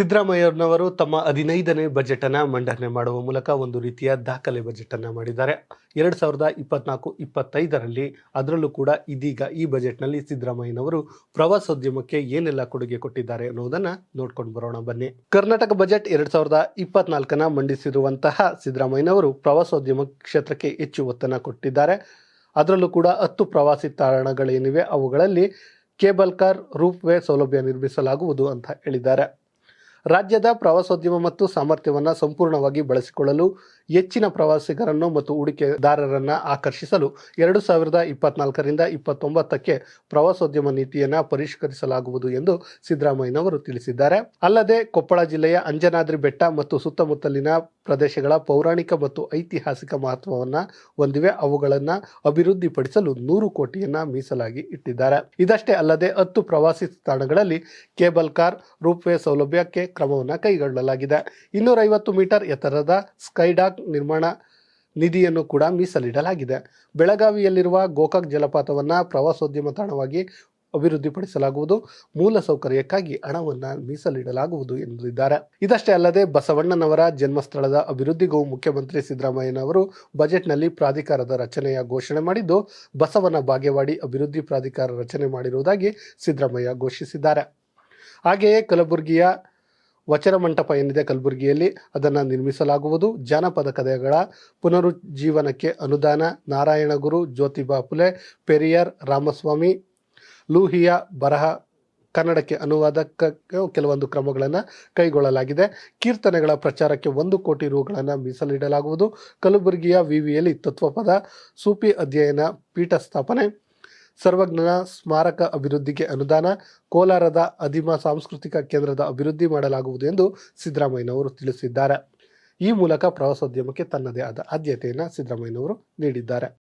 ಸಿದ್ದರಾಮಯ್ಯನವರು ತಮ್ಮ ಹದಿನೈದನೇ ಬಜೆಟ್ ಅನ್ನ ಮಂಡನೆ ಮಾಡುವ ಮೂಲಕ ಒಂದು ರೀತಿಯ ದಾಖಲೆ ಬಜೆಟ್ ಅನ್ನ ಮಾಡಿದ್ದಾರೆ. ಎರಡ್ ಸಾವಿರದ ಇಪ್ಪತ್ನಾಲ್ಕು, ಇಪ್ಪತ್ತೈದರಲ್ಲಿ ಅದರಲ್ಲೂ ಕೂಡ ಇದೀಗ ಈ ಬಜೆಟ್ನಲ್ಲಿ ಸಿದ್ದರಾಮಯ್ಯನವರು ಪ್ರವಾಸೋದ್ಯಮಕ್ಕೆ ಏನೆಲ್ಲ ಕೊಡುಗೆ ಕೊಟ್ಟಿದ್ದಾರೆ ಅನ್ನೋದನ್ನ ನೋಡ್ಕೊಂಡು ಬರೋಣ ಬನ್ನಿ. ಕರ್ನಾಟಕ ಬಜೆಟ್ ಎರಡ್ ಸಾವಿರದ ಇಪ್ಪತ್ನಾಲ್ಕನ ಮಂಡಿಸಿರುವಂತಹ ಸಿದ್ದರಾಮಯ್ಯನವರು ಪ್ರವಾಸೋದ್ಯಮ ಕ್ಷೇತ್ರಕ್ಕೆ ಹೆಚ್ಚು ಒತ್ತನ್ನು ಕೊಟ್ಟಿದ್ದಾರೆ. ಅದರಲ್ಲೂ ಕೂಡ ಹತ್ತು ಪ್ರವಾಸಿ ತಾಣಗಳೇನಿವೆ ಅವುಗಳಲ್ಲಿ ಕೇಬಲ್ ಕಾರ್ ರೂಪ್ ವೇ ಸೌಲಭ್ಯ ನಿರ್ಮಿಸಲಾಗುವುದು ಅಂತ ಹೇಳಿದ್ದಾರೆ. ರಾಜ್ಯದ ಪ್ರವಾಸೋದ್ಯಮ ಮತ್ತು ಸಾಮರ್ಥ್ಯವನ್ನು ಸಂಪೂರ್ಣವಾಗಿ ಬಳಸಿಕೊಳ್ಳಲು ಹೆಚ್ಚಿನ ಪ್ರವಾಸಿಗರನ್ನು ಮತ್ತು ಹೂಡಿಕೆದಾರರನ್ನು ಆಕರ್ಷಿಸಲು ಎರಡು ಸಾವಿರದ ಇಪ್ಪತ್ನಾಲ್ಕರಿಂದ ಇಪ್ಪತ್ತೊಂಬತ್ತಕ್ಕೆ ಪ್ರವಾಸೋದ್ಯಮ ನೀತಿಯನ್ನು ಪರಿಷ್ಕರಿಸಲಾಗುವುದು ಎಂದು ಸಿದ್ದರಾಮಯ್ಯನವರು ತಿಳಿಸಿದ್ದಾರೆ. ಅಲ್ಲದೆ ಕೊಪ್ಪಳ ಜಿಲ್ಲೆಯ ಅಂಜನಾದ್ರಿ ಬೆಟ್ಟ ಮತ್ತು ಸುತ್ತಮುತ್ತಲಿನ ಪ್ರದೇಶಗಳ ಪೌರಾಣಿಕ ಮತ್ತು ಐತಿಹಾಸಿಕ ಮಹತ್ವವನ್ನು ಹೊಂದಿವೆ. ಅವುಗಳನ್ನು ಅಭಿವೃದ್ಧಿಪಡಿಸಲು ನೂರು ಕೋಟಿಯನ್ನ ಮೀಸಲಾಗಿ ಇಟ್ಟಿದ್ದಾರೆ. ಇದಷ್ಟೇ ಅಲ್ಲದೆ ಹತ್ತು ಪ್ರವಾಸಿ ತಾಣಗಳಲ್ಲಿ ಕೇಬಲ್ ಕಾರ್, ರೂಪ್ವೇ ಸೌಲಭ್ಯಕ್ಕೆ ಕ್ರಮವನ್ನು ಕೈಗೊಳ್ಳಲಾಗಿದೆ. ಇನ್ನೂರೈವತ್ತು ಮೀಟರ್ ಎತ್ತರದ ಸ್ಕೈಡಾಕ್ ನಿರ್ಮಾಣ ನಿಧಿಯನ್ನು ಕೂಡ ಮೀಸಲಿಡಲಾಗಿದೆ. ಬೆಳಗಾವಿಯಲ್ಲಿರುವ ಗೋಕಾಕ್ ಜಲಪಾತವನ್ನು ಪ್ರವಾಸೋದ್ಯಮ ತಾಣವಾಗಿ ಅಭಿವೃದ್ಧಿಪಡಿಸಲಾಗುವುದು. ಮೂಲ ಸೌಕರ್ಯಕ್ಕಾಗಿ ಹಣವನ್ನು ಮೀಸಲಿಡಲಾಗುವುದು ಎಂದಿದ್ದಾರೆ. ಇದಷ್ಟೇ ಅಲ್ಲದೆ ಬಸವಣ್ಣನವರ ಜನ್ಮಸ್ಥಳದ ಅಭಿವೃದ್ಧಿಗೂ ಮುಖ್ಯಮಂತ್ರಿ ಸಿದ್ದರಾಮಯ್ಯನವರು ಬಜೆಟ್ನಲ್ಲಿ ಪ್ರಾಧಿಕಾರದ ರಚನೆಯ ಘೋಷಣೆ ಮಾಡಿದ್ದು, ಬಸವನ ಬಾಗೇವಾಡಿ ಅಭಿವೃದ್ಧಿ ಪ್ರಾಧಿಕಾರ ರಚನೆ ಮಾಡಿರುವುದಾಗಿ ಸಿದ್ದರಾಮಯ್ಯ ಘೋಷಿಸಿದ್ದಾರೆ. ಹಾಗೆಯೇ ಕಲಬುರಗಿಯ ವಚನ ಮಂಟಪ ಏನಿದೆ ಕಲಬುರಗಿಯಲ್ಲಿ. ಅದನ್ನು ನಿರ್ಮಿಸಲಾಗುವುದು. ಜಾನಪದ ಕಥೆಗಳ ಪುನರುಜ್ಜೀವನಕ್ಕೆ ಅನುದಾನ. ನಾರಾಯಣಗುರು ಜ್ಯೋತಿಬಾ ಫುಲೆ ಪೆರಿಯಾರ್, ರಾಮಸ್ವಾಮಿ, ಲೂಹಿಯ, ಬರಹ, ಕನ್ನಡಕ್ಕೆ ಅನುವಾದಕ್ಕೆ ಕೆಲವೊಂದು ಕ್ರಮಗಳನ್ನು ಕೈಗೊಳ್ಳಲಾಗಿದೆ. ಕೀರ್ತನೆಗಳ ಪ್ರಚಾರಕ್ಕೆ ಒಂದು ಕೋಟಿ ರುಗಳನ್ನು ಮೀಸಲಿಡಲಾಗುವುದು. ಕಲಬುರಗಿಯ ವಿವಿಯಲ್ಲಿ ತತ್ವಪದ ಸೂಫಿ ಅಧ್ಯಯನ ಪೀಠ ಸ್ಥಾಪನೆ ಸರ್ವಜ್ಞನ ಸ್ಮಾರಕ ಅಭಿವೃದ್ಧಿಗೆ ಅನುದಾನ, ಕೋಲಾರದ ಅಧಿಮ ಸಾಂಸ್ಕೃತಿಕ ಕೇಂದ್ರದ ಅಭಿವೃದ್ಧಿ ಮಾಡಲಾಗುವುದು ಎಂದು ಸಿದ್ದರಾಮಯ್ಯನವರು ತಿಳಿಸಿದ್ದಾರೆ. ಈ ಮೂಲಕ ಪ್ರವಾಸೋದ್ಯಮಕ್ಕೆ ತನ್ನದೇ ಆದ ಆದ್ಯತೆಯನ್ನು ಸಿದ್ದರಾಮಯ್ಯನವರು ನೀಡಿದ್ದಾರೆ.